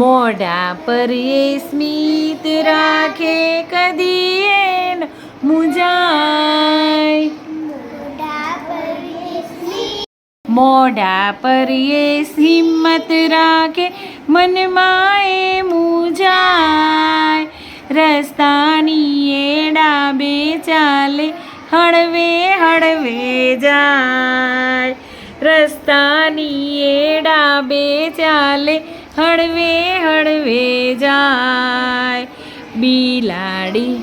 મોઢા પર એ સ્મિત રાખે કદી એ ન મુંજાય મોઢા પર એ હિંમત રાખે મનમાં એ મૂંઝાય રસ્તાની એ ડાબે ચાલે હળવે હળવે જાય રસ્તાની એ ડાબે ચાલે હળવે હળવે જાય બિલાડી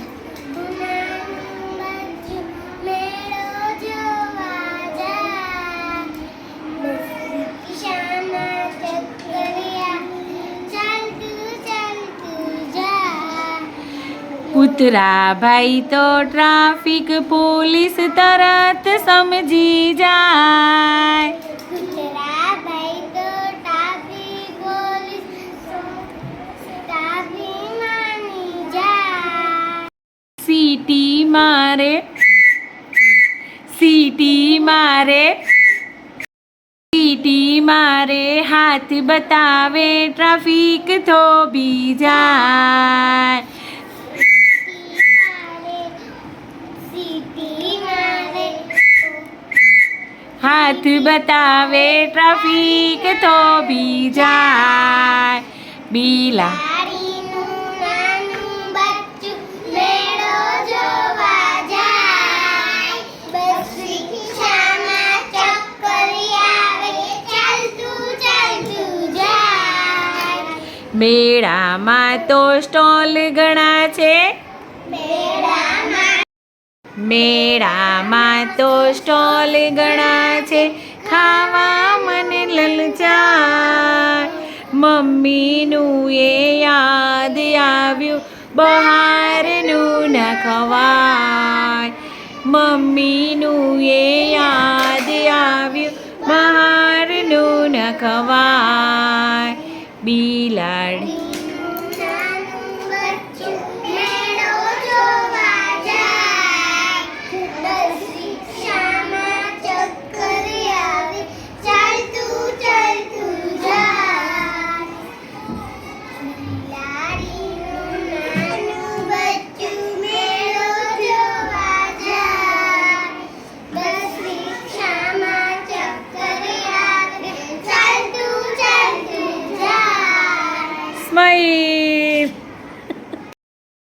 કૂતરા ભાઈ તો ટ્રાફિક પોલીસ તરત સમજી જાય मारे। सीटी मारे। सीटी मारे, हाथ बतावे, ट्रैफ़िक तो भी जाए। हाथ बतावे, ट्रैफ़िक तो भी जाए। बीला મેળામાં તો સ્ટોલ ઘણા છે. મેળામાં તો સ્ટોલ ઘણા છે. ખાવા મને લલચાય મમ્મીનું એ યાદ આવ્યું, બહારનું ન ખવાય. મમ્મીનું એ યાદ આવ્યું, બહારનું ન ખવાય. બિલાડી Mas